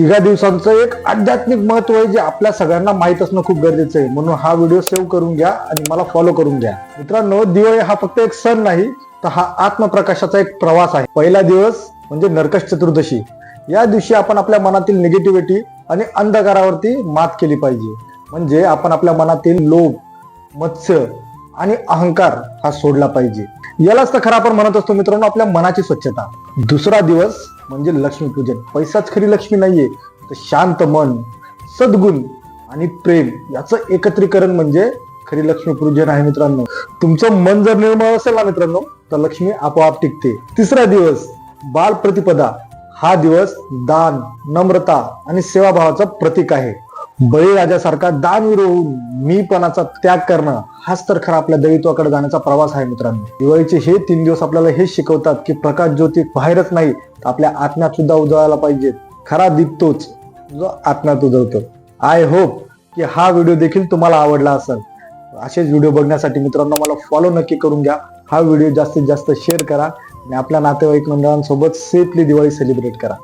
तिघा दिवसांचं एक आध्यात्मिक महत्त्व आहे जे आपल्या सगळ्यांना माहीत असणं खूप गरजेचं आहे. म्हणून हा व्हिडिओ सेव्ह करून घ्या आणि मला फॉलो करून घ्या. मित्रांनो दिवाळी हा फक्त एक सण नाही तर हा आत्मप्रकाशाचा एक प्रवास आहे. पहिला दिवस म्हणजे नरकश चतुर्दशी. या दिवशी आपण आपल्या मनातील निगेटिव्हिटी आणि अंधकारावरती मात केली पाहिजे. म्हणजे आपण आपल्या मनातील लोभ मत्स्य आणि अहंकार हा सोडला पाहिजे. यालाच तर खरं आपण म्हणत असतो मित्रांनो आपल्या मनाची स्वच्छता. दुसरा दिवस म्हणजे लक्ष्मीपूजन पैसाच खरी लक्ष्मी नाहीये तर शांत मन सद्गुण आणि प्रेम याचं एकत्रीकरण म्हणजे खरी लक्ष्मीपूजन आहे मित्रांनो. तुमचं मन जर निर्मळ असेल ना मित्रांनो तर लक्ष्मी आपोआप टिकते. तिसरा दिवस बाल प्रतिपदा हा दिवस दान नम्रता आणि सेवाभावाचं प्रतीक आहे. बळीराजासारखा दानवीर होऊन मीपणाचा त्याग करणं हाच तर खरा आपल्या दैवत्वाकडे जाण्याचा प्रवास आहे मित्रांनो. दिवाळीचे हे तीन दिवस आपल्याला हे शिकवतात की प्रकाश ज्योती बाहेरच नाही तर आपल्या आत्म्यात सुद्धा उजळायला पाहिजे खरा दीप तोच जो आत्म्यात उजळतो. आय होप की हा व्हिडिओ देखील तुम्हाला आवडला असेल. असेच व्हिडिओ बघण्यासाठी मित्रांनो मला फॉलो नक्की करून घ्या. हा व्हिडिओ जास्तीत जास्त शेअर करा आणि आपल्या नातेवाईक मंडळांसोबत सेफली दिवाळी सेलिब्रेट करा.